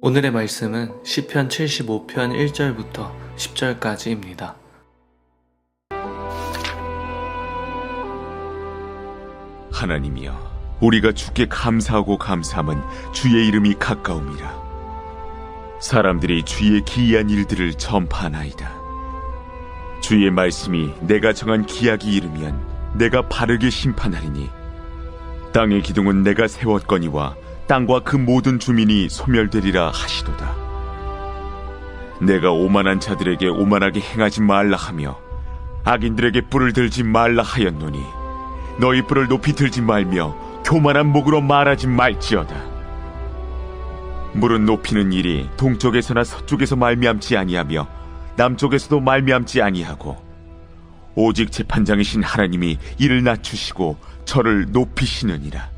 오늘의 말씀은 시편 75편 1절부터 10절까지입니다. 하나님이여 우리가 주께 감사하고 감사함은 주의 이름이 가까움이라 사람들이 주의 기이한 일들을 전파하나이다 주의 말씀이 내가 정한 기약이 이르면 내가 바르게 심판하리니 땅의 기둥은 내가 세웠거니와 땅과 그 모든 주민이 소멸되리라 하시도다 내가 오만한 자들에게 오만하게 행하지 말라 하며 악인들에게 뿔을 들지 말라 하였노니 너희 뿔을 높이 들지 말며 교만한 목으로 말하지 말지어다. 물은 높이는 일이 동쪽에서나 서쪽에서 말미암지 아니하며 남쪽에서도 말미암지 아니하고 오직 재판장이신 하나님이 이를 낮추시고 저를 높이시느니라.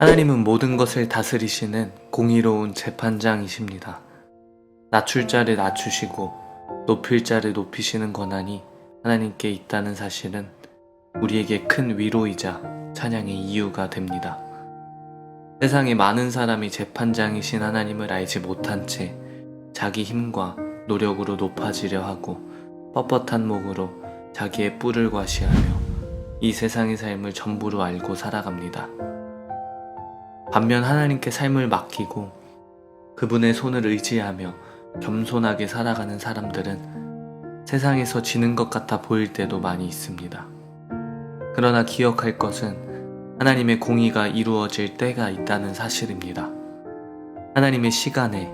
하나님은 모든 것을 다스리시는 공의로운 재판장이십니다. 낮출 자를 낮추시고 높일 자를 높이시는 권한이 하나님께 있다는 사실은 우리에게 큰 위로이자 찬양의 이유가 됩니다. 세상에 많은 사람이 재판장이신 하나님을 알지 못한 채 자기 힘과 노력으로 높아지려 하고 뻣뻣한 목으로 자기의 뿔을 과시하며 이 세상의 삶을 전부로 알고 살아갑니다. 반면 하나님께 삶을 맡기고 그분의 손을 의지하며 겸손하게 살아가는 사람들은 세상에서 지는 것 같아 보일 때도 많이 있습니다. 그러나 기억할 것은 하나님의 공의가 이루어질 때가 있다는 사실입니다. 하나님의 시간에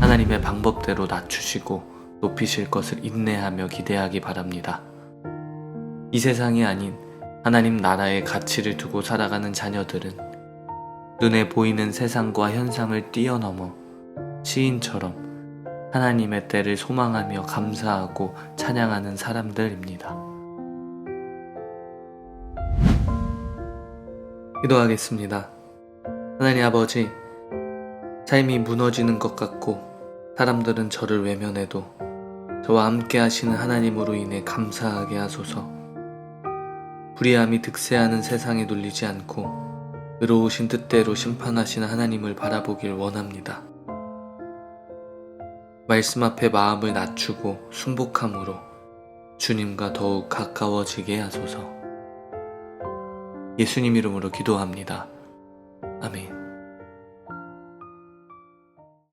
하나님의 방법대로 낮추시고 높이실 것을 인내하며 기대하기 바랍니다. 이 세상이 아닌 하나님 나라의 가치를 두고 살아가는 자녀들은 눈에 보이는 세상과 현상을 뛰어넘어 시인처럼 하나님의 때를 소망하며 감사하고 찬양하는 사람들입니다. 기도하겠습니다. 하나님 아버지, 삶이 무너지는 것 같고 사람들은 저를 외면해도 저와 함께 하시는 하나님으로 인해 감사하게 하소서. 불의함이 득세하는 세상에 눌리지 않고 의로우신 뜻대로 심판하시는 하나님을 바라보길 원합니다. 말씀 앞에 마음을 낮추고 순복함으로 주님과 더욱 가까워지게 하소서. 예수님 이름으로 기도합니다. 아멘.